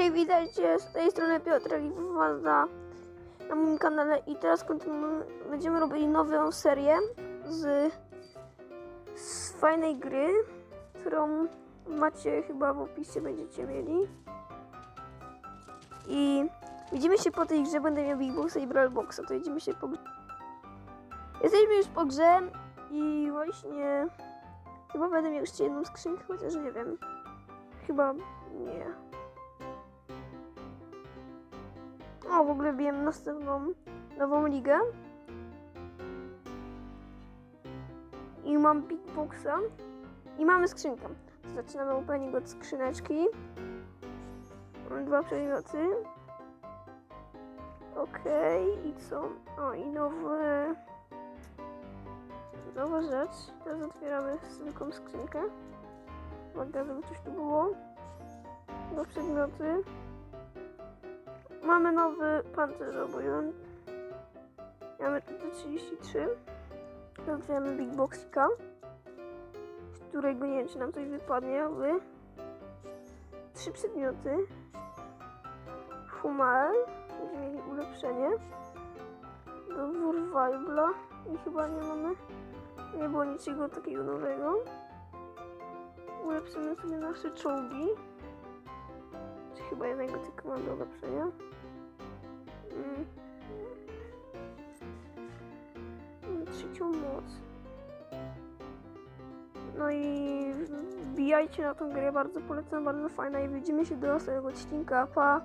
Cześć, witajcie, z tej strony Piotrek i Wazda na moim kanale i teraz będziemy robili nową serię z, z fajnej gry, którą macie chyba w opisie, będziecie mieli. I widzimy się po tej grze, będę miał Big Boxa i Brawl Boxa, to idziemy się po grze. Jesteśmy już po grze i właśnie chyba będę miał jeszcze jedną skrzynkę, chociaż nie wiem. Chyba nie. O, w ogóle wiem następną nową ligę. I mam Big Boxa. I mamy skrzynkę. Zaczynamy opening od skrzyneczki. Mam dwa przedmioty. Okej, i co? O, i nowe... Nowa rzecz. Teraz otwieramy zwykłą skrzynkę. Uwaga, żeby coś tu było. Dwa przedmioty. Mamy nowy pancerzobujon. Mamy tutaj 33. Otwieramy Big Boxika, z którego nie wiem, czy nam coś wypadnie, ale trzy przedmioty. Humar, będziemy mieli ulepszenie. Dowór Wajbla i chyba nie mamy, nie było niczego takiego nowego. Ulepszymy sobie nasze czołgi. Chyba jednego tylko mam do ulepszenia. Mm. Mm, Trzecią moc. No i wbijajcie na tą grę, bardzo polecam, bardzo fajna i widzimy się do następnego odcinka, pa!